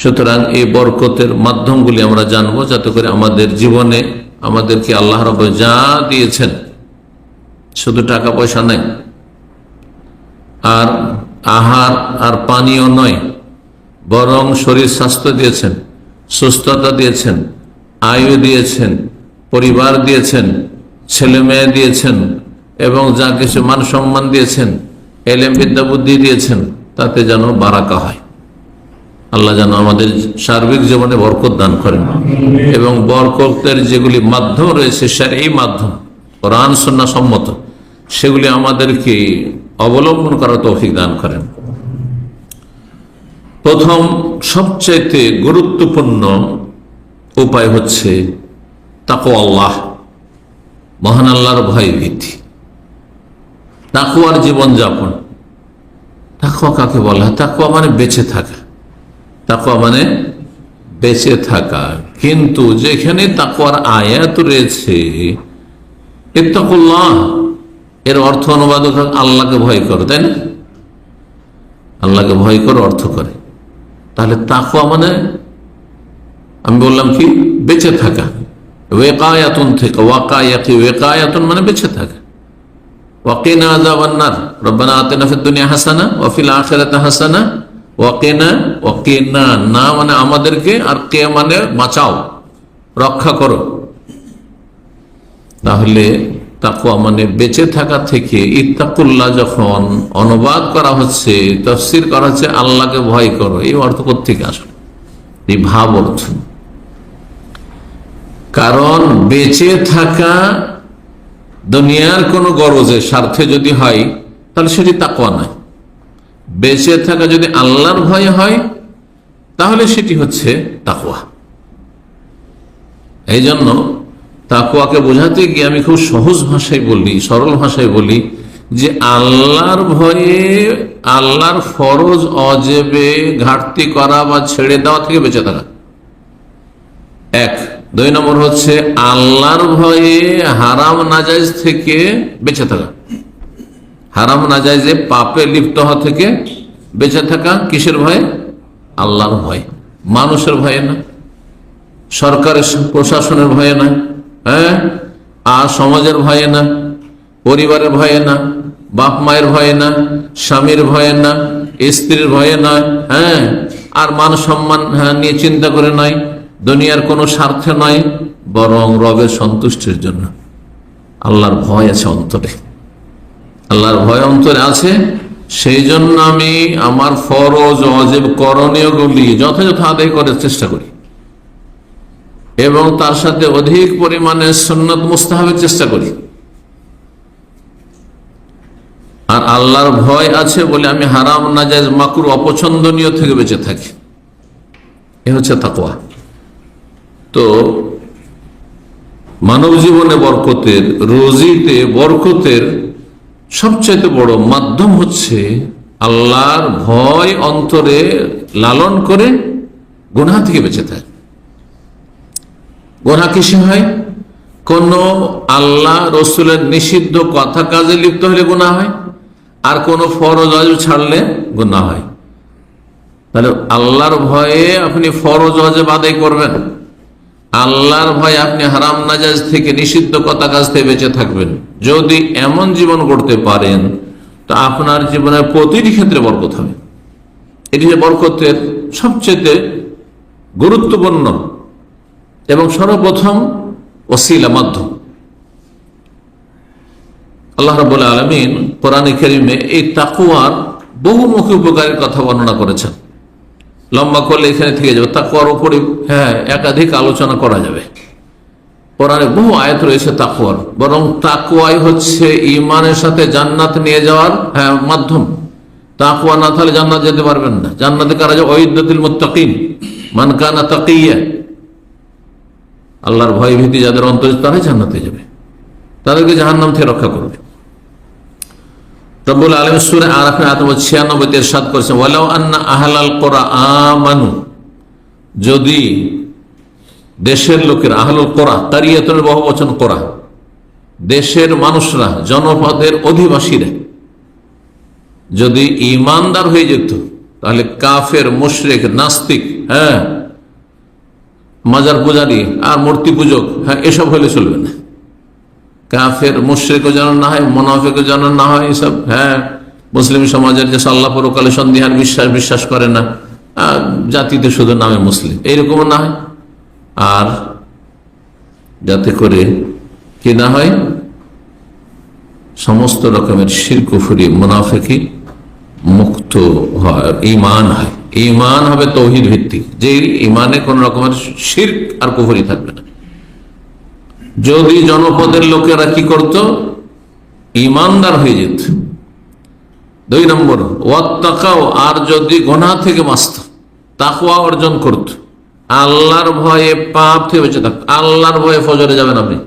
সুতরাং এই বরকতের মাধ্যমগুলি আমরা জানব যাতে করে আমাদের জীবনে আমাদেরকে আল্লাহ রব যা দিয়েছেন, শুধু টাকা পয়সা নাই, আর আহার আর পানীয় নয়, বরং শরীর স্বাস্থ্য দিয়েছেন, সুস্থতা দিয়েছেন, আয়ু দিয়েছেন, পরিবার দিয়েছেন ছেলে মেয়ে দিয়েছেন, এবং যা কিছু মান সম্মান দিয়েছেন, এলেম বিদ্যা বুদ্ধি দিয়েছেন, তাতে যেন বারাকা হয়। আল্লাহ যেন আমাদের সার্বিক জীবনে বরকত দান করেন। এবং বরকতের যেগুলি মাধ্যম রয়েছে স্যার এই মাধ্যম, কোরআন সন্না সম্মত, সেগুলি আমাদেরকে অবলম্বন করার তৌফিক দান করেন। প্রথম সবচাইতে গুরুত্বপূর্ণ উপায় হচ্ছে তাকো আল্লাহ, মহান আল্লাহর ভয় ভীতি তাকুয়ার জীবনযাপন। তাকুয়া কাকে বলা? হয় তাকুয়া মানে বেঁচে থাকা। তাকুয়া মানে বেঁচে থাকা। কিন্তু যেখানে তাকুয়ার আয়াত রয়েছে, ইত্তাকুল্লাহ, এর অর্থ অনুবাদ আল্লাহকে ভয় করো, তাই না? আল্লাহকে ভয় করো অর্থ করে। তাহলে তাকুয়া মানে আমি বললাম কি? বেঁচে থাকা। ওয়েকায়াতুন থেকে, ওয়াকায়াতি, ওয়েকায়াতুন মানে বেঁচে থাকা। ওয়াকিনা আযাবান্নার, রব্বানা আতিনা ফিদ দুনিয়া হাসানা, ওয়া ফিল আখিরাতি হাসানা ওয়াকিনা ওয়াকিনা না মানে আমাদেরকে, আর কে মানে বাঁচাও, রক্ষা করো। তাহলে তাকুয়া মানে বেঁচে থাকা থেকে ইত্তাকুল্লাহ যখন অনুবাদ করা হচ্ছে, তফসির করা হচ্ছে, আল্লাহকে ভয় করো। এই অর্থ থেকে আসলে? এই ভাব অর্থ। কারণ বেঁচে থাকা দুনিয়ার কোনো গরজে স্বার্থে যদি হয়, তাহলে সেটি তাকুয়া নয়। বেঁচে থাকা যদি আল্লাহর ভয়ে হয়, তাহলে সেটি হচ্ছে তাকুয়া এই জন্য তাকুয়াকে বোঝাতে গিয়ে আমি খুব সহজ ভাষায় বলি, সরল ভাষায় বলি যে আল্লাহর ভয়ে আল্লাহর ফরজ, অজেবে ঘাটতি করা বা ছেড়ে দেওয়া থেকে বেঁচে থাকা। এক। দুই নম্বর হচ্ছে আল্লাহর ভয়ে হারাম নাজাইজ থেকে বেঁচে থাকা। হারাম না যায় যে পাপে লিপ্ত হওয়া থেকে বেঁচে থাকা কিসের ভয়ে? আল্লাহর ভয়। মানুষের ভয়ে না। সরকারের প্রশাসনের ভয়ে না। হ্যাঁ? আর সমাজের ভয়ে না। পরিবারের ভয়ে না। বাপ মায়ের ভয়ে না। স্বামীর ভয়ে না। স্ত্রীর ভয়ে নয় হ্যাঁ? আর মান সম্মান হ্যাঁ, নিয়ে চিন্তা করে নয় দুনিয়ার কোনো স্বার্থে নয় বরং রবের সন্তুষ্টির জন্য। আল্লাহর ভয় আছে অন্তরে। আল্লাহর ভয় অন্তরে আছে। সেই জন্য আমি আমার ফরজ, অজেব করণীয়গুলি যথাযথ আদায় করার চেষ্টা করি। এবং তার সাথে অধিক পরিমাণে সন্ন্যত মুস্তাহাবের চেষ্টা করি। আর আল্লাহর ভয় আছে বলে আমি হারাম না নাজাজ মাকুর, অপছন্দনীয় থেকে বেঁচে থাকি। এ হচ্ছে তাকোয়া তো মানব জীবনে বরকতের, রোজিতে বরকতের সবচাইতে বড় মাধ্যম হচ্ছে আল্লাহর ভয় অন্তরে লালন করে গোনা থেকে বেঁচে থাকে। গোনা কিসে হয়? কোন আল্লাহ রসুলের নিষিদ্ধ কথা কাজে লিপ্ত হলে গোনা হয়, আর কোন ফরজ অজব ছাড়লে গোনা হয়। তাহলে আল্লাহর ভয়ে আপনি ফরজ অজব আদায় করবেন। আল্লাহর ভয়ে আপনি হারাম নাজাজ থেকে নিষিদ্ধ কথা কাজ থেকে বেঁচে থাকবেন। যদি এমন জীবন করতে পারেন, তো আপনার জীবনের প্রতিটি ক্ষেত্রে বরকত হবে। এটি যে বরকতের সবচেয়ে গুরুত্বপূর্ণ এবং সর্বপ্রথম ওসিলা মাধ্যম। আল্লাহ রবুল্লা আলমিন কোরআনে কেরিমে এই তাকুয়ার বহুমুখী উপকারের কথা বর্ণনা করেছেন। লম্বা করলে এখানে থেকে যাবে তাকুয়ার উপরে হ্যাঁ। একাধিক আলোচনা করা যাবে। কোরআনে বহু আয়াত রয়েছে তাকুয়ার বরং তাকুয়াই হচ্ছে ইমানের সাথে জান্নাত নিয়ে যাওয়ার হ্যাঁ মাধ্যম। তাকুয়া না থাকলে জান্নাত যেতে পারবেন না। জান্নাতে কারা যাবে? ঐদ্যতিল মুত্তাকিন। মানকানা তাকিয়া। আল্লাহর ভয় ভীতি যাদের অন্তরে তারাই জান্নাতে যাবে। তাদেরকে জাহান্নাম থেকে রক্ষা করবে। রব্বুল আলম সুরে আরাফে আতম ছিয়ানব্বই সাত করেছেন, ওয়ালাউ আন্না আহলাল কোরআ আমানু যদি দেশের লোকের আহলুল কোরআ তারিয়াতনের বহু বচন কোরআ, দেশের মানুষরা, জনপদের অধিবাসীরা যদি ইমানদার হয়ে যেত, তাহলে কাফের, মুশরেক, নাস্তিক হ্যাঁ মাজার পূজারি আর মূর্তি পূজক হ্যাঁ এসব হলে চলবে না। কাফের, মুশ্রেকও যেন না হয়, মোনাফেকও যেন না হয়, এসব হ্যাঁ। মুসলিম সমাজের যে সাল্লাহ পরকালে সন্ধিহান বিশ্বাস বিশ্বাস করে না। জাতিতে শুধু নামে মুসলিম। এইরকমও না হয়? আর যাতে করে কি না হয়? সমস্ত রকমের শিরকুফুরি, মুনাফেকি মুক্ত হয় ইমান হয়। ইমান হবে তৌহিদ ভিত্তিক। যে ইমানে কোন রকমের শির্ক আর কুফুরি থাকবে না। যদি জনপদের লোকেরা কি করত? ইমানদার হয়ে যেত। দুই নম্বর ওয়াত্তাকাও আর যদি গোনা থেকে বাঁচত তাকুয়া অর্জন করত। আল্লাহর ভয়ে পাপ থেকে বেঁচে থাকত। আল্লাহর ভয়ে ফজরে যাবেন আপনি।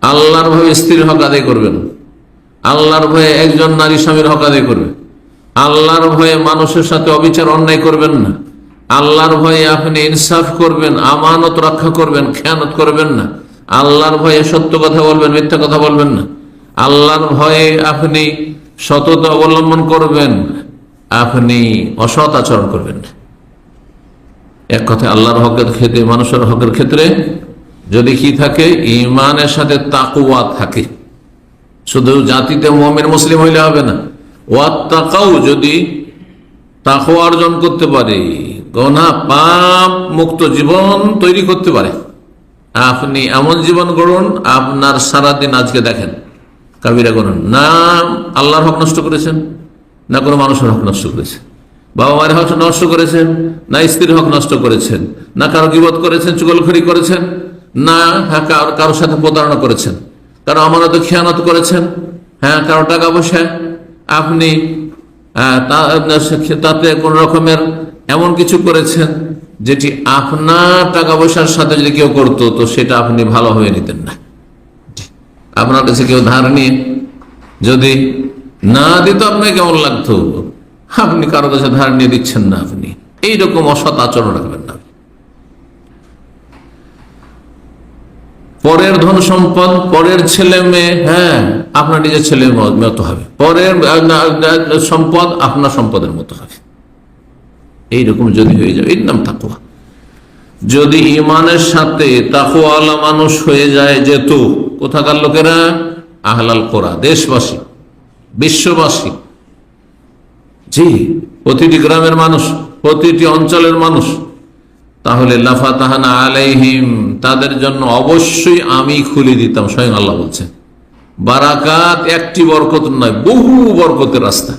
আল্লাহর ভয়ে স্ত্রীর হক আদায় করবেন। আল্লাহর ভয়ে একজন নারী স্বামীর হক আদায় করবে আল্লাহর ভয়ে মানুষের সাথে অবিচার অন্যায় করবেন না। আল্লাহর ভয়ে আপনি ইনসাফ করবেন, আমানত রক্ষা করবেন, খেয়ানত করবেন না। আল্লাহর ভয়ে সত্য কথা বলবেন, মিথ্যা কথা বলবেন না। আল্লাহর ভয়ে আপনি সততা অবলম্বন করবেন, আপনি অসৎ আচরণ করবেন এক কথায় আল্লাহর হকের ক্ষেত্রে, মানুষের হকের ক্ষেত্রে যদি কি থাকে ইমানের সাথে তাকুয়া থাকে। শুধু জাতিতে মমিন, মুসলিম হইলে হবে না। ওয়াত্তাকাও যদি তাকুয়া অর্জন করতে পারে গনা পাপ মুক্ত জীবন তৈরি করতে পারে। আপনি এমন জীবন গড়ুন, আপনার সারাদিন আজকে দেখেন, কাবিরা গড়ুন না আল্লাহর হক নষ্ট করেছেন, না কোনো মানুষের হক নষ্ট করেছেন। বাবা মায়ের হক নষ্ট করেছেন, না স্ত্রীর হক নষ্ট করেছেন, না কারও গিবত করেছেন, চুগলখড়ি করেছেন, না হ্যাঁ কারও কারোর সাথে প্রতারণা করেছেন, কারও আমানত খেয়ানত করেছেন হ্যাঁ কারও টাকা পয়সা। আপনি তাতে কোন রকমের এমন কিছু করেছেন যেটি আপনার টাকা পয়সার সাথে যদি কেউ করতো, তো সেটা আপনি ভালোভাবে নিতেন না। আপনার কাছে কেউ ধার নিয়ে যদি না দিত আপনাকে কেমন লাগতো? আপনি কারও কাছে ধার নিয়ে দিচ্ছেন না আপনি। এইরকম অসৎ আচরণ রাখবেন না পরের ধন সম্পদ, পরের ছেলে মেয়ে হ্যাঁ আপনার নিজের ছেলের ম- মতো হবে। পরের সম্পদ আপনার সম্পদের মতো হবে। এইরকম যদি হয়ে যাবে এর নাম তাকুয়া যদি ইমানের সাথে তাকুয়ালা মানুষ হয়ে যায় যেত কোথাকার লোকেরা? আহলাল কোরা, দেশবাসী, বিশ্ববাসী। জি, প্রতিটি গ্রামের মানুষ, প্রতিটি অঞ্চলের মানুষ। তাহলে লাফা তাহানা আলাইহিম, তাদের জন্য অবশ্যই আমি খুলে দিতাম, স্বয়ং আল্লাহ বলছেন বারাকাত একটি বরকত নয়, বহু বরকতের রাস্তা।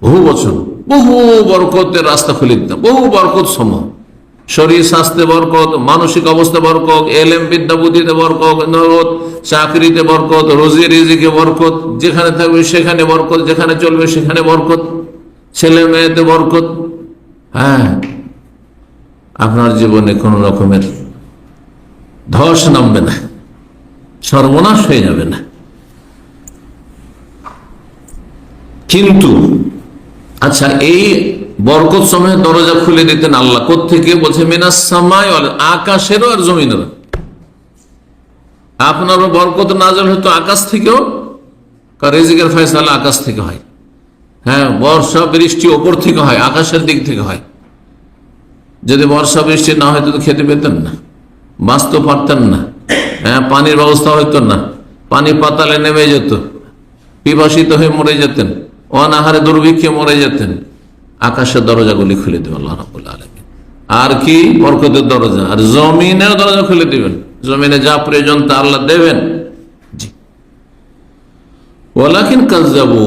বহু বছর। বহু বরকতের রাস্তা খুলে দিতাম, বহু বরকত সমূহ। শরীর স্বাস্থ্যে বরকত, মানসিক অবস্থা বরকত এলএম বিদ্যা, বুদ্ধিতে বরকত নরত চাকরিতে বরকত রোজি রিজিকে বরকত, যেখানে থাকবে সেখানে বরকত, যেখানে চলবে সেখানে বরকত, ছেলে মেয়েতে বরকত। হ্যাঁ আপনার জীবনে কোন রকমের ধস নামবে না, সর্বনাশ হয়ে যাবে না। কিন্তু আচ্ছা এই বরকত সময় দরজা খুলে দিতেন আল্লাহ। থেকে বলছে, মেনাস সামায় আকাশেরও আর জমিনেরও। আপনারও বরকত নাজল হতো আকাশ থেকেও? রেজিকের ফয়সালা আকাশ থেকে হয়। হ্যাঁ বর্ষা, বৃষ্টি ওপর থেকে হয়, আকাশের দিক থেকে হয়। যদি বর্ষা, বৃষ্টি না হয়তো খেতে পেতেন না। বাঁচতে পারতেন না। হ্যাঁ পানির ব্যবস্থা হইতো না। পানি পাতালে নেমে যেত। পিপাসিত হয়ে মরে যেতেন। অনাহারে দুর্ভিক্ষে মরে যেতেন। আকাশের দরজাগুলি খুলে দেবেন, আল্লাহ রাবুল আলমিন। আর কি? বরকতের দরজা। আর জমিনের দরজা খুলে দিবেন। জমিনে যা প্রয়োজন তা আল্লাহ দেবেন। ওলাকিন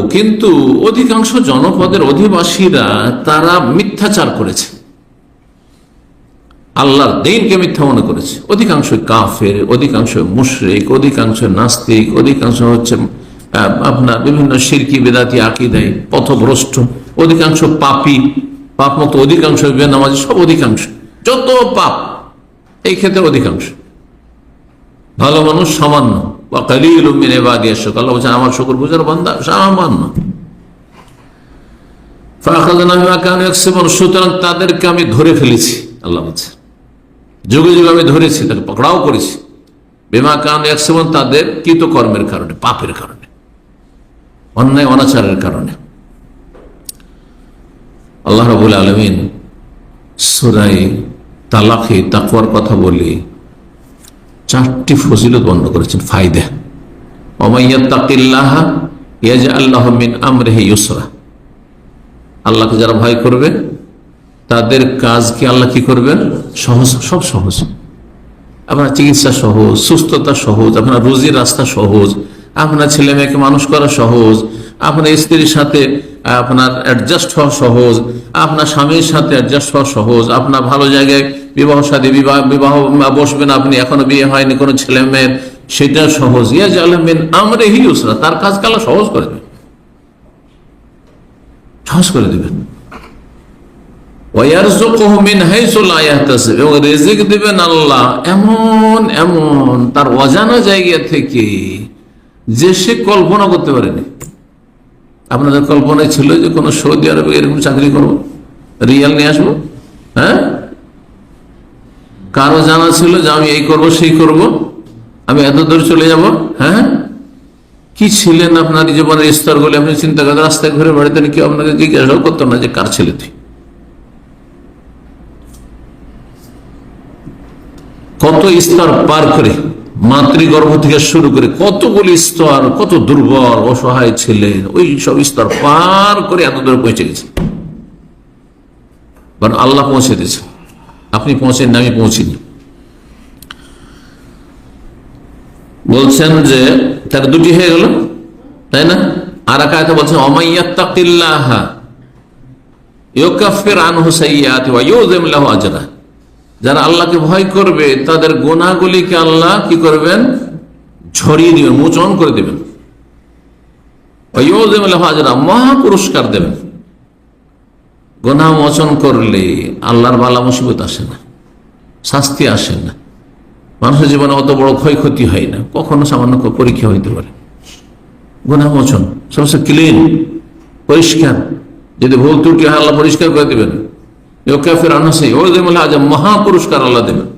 কিন্তু অধিকাংশ জনপদের অধিবাসীরা তারা মিথ্যাচার করেছে। আল্লাহর দিনকে মিথ্যা মনে করেছে। অধিকাংশ কাফের অধিকাংশ মুশরিক অধিকাংশ নাস্তিক, অধিকাংশ হচ্ছে আপনার বিভিন্ন শিরকি বেদাতি আকিদাই পথভ্রষ্ট, অধিকাংশ পাপি, পাপ মতো অধিকাংশ বেনামাজি সব অধিকাংশ। যত পাপ, এই ক্ষেত্রে অধিকাংশ। ভালো মানুষ সামান্য। বা কালিল মিনে শোক আল্লাহ বলছেন, আমার বুঝার সামান্য। সুতরাং তাদেরকে আমি ধরে ফেলেছি, আল্লাহ বলছে যুগে যুগে আমি ধরেছি, তাকে পকড়াও করেছি। বেমা কান একসমন তাদের কৃতকর্মের কারণে, পাপের কারণে। অন্যায়, অনাচারের কারণে। আল্লাহ রাবুল আলমিন সুরাই তালাকে তাকুয়ার কথা বলি চারটি ফজিলত বন্ধ করেছেন, ফায়দা। অমাইয়া তাকিল্লাহ ইয়াজ আল্লাহ মিন আমরেহে ইউসরা। আল্লাহকে যারা ভয় করবে, তাদের কাজকে আল্লাহ কি করবেন? সহজ, সব সহজ। আপনার চিকিৎসা সহজ, সুস্থতা সহজ, আপনার রুজির রাস্তা সহজ আপনার ছেলে মেয়েকে মানুষ করা সহজ, আপনার স্ত্রীর সাথে, আপনার অ্যাডজাস্ট হওয়া সহজ, আপনার স্বামীর সাথে অ্যাডজাস্ট হওয়া সহজ, আপনার ভালো জায়গায় বিবাহ সাথে বিবাহ বিবাহ বসবেন আপনি, এখনও বিয়ে হয়নি, কোনো ছেলে মেয়ের, সেটা সহজ। ইয়াজ আলমিন আমরে হিউসরা তার কাজ কালা সহজ করে দেবেন। সহজ করে দেবেন। এবং রেজেক দিবেন আল্লাহ এমন এমন, তার অজানা জায়গা থেকে যে সে কল্পনা করতে পারেনি। আপনাদের কল্পনায় ছিল যে কোনো সৌদি আরবে এরকম চাকরি করব? রিয়াল নিয়ে আসব? হ্যাঁ? কারও জানা ছিল যে আমি এই করব, সেই করব? আমি এত দূর চলে যাব? হ্যাঁ? কি ছিলেন আপনার জীবনের স্তরগুলি আপনি চিন্তা করেন? রাস্তায় ঘুরে বেড়াতেন কেউ আপনাকে জিজ্ঞাসাও করতো না যে কার ছেলে তুই? কত স্তর পার করে মাতৃগর্ভ থেকে শুরু করে কতগুলি স্তর, কত দুর্বল, অসহায় ছিলেন ওই সব স্তর পার করে এত দূরে পৌঁছে গেছে। আল্লাহ পৌঁছে দিয়েছে। আপনি পৌঁছেন আমি পৌঁছিনি। বলছেন যে তার দুটি হয়ে গেল, তাই না? আর একা বলছেন, অমাইয়াত্তাকিল্লাহ ইউকাফির আনহু সাইয়াতি ওয়া ইউযিম লাহু আজরা। যারা আল্লাহকে ভয় করবে, তাদের গোনাগুলিকে আল্লাহ কি করবেন? ছড়িয়ে দিবেন, মোচন করে দেবেন। মহা পুরস্কার দেবেন। গোনা মোচন করলে আল্লাহর বালা মুসিবত আসে না, শাস্তি আসে না। মানুষের জীবনে অত বড় ক্ষয়ক্ষতি হয় না, কখনো সামান্য পরীক্ষা হইতে পারে। গোনা মোচন, সবচেয়ে ক্লিন পরিষ্কার। যদি ভুল ত্রুটি হয়, আল্লাহ পরিষ্কার করে দেবেন। ফের আনসে ও মহা পুরস্কার আল্লাহ দেবেন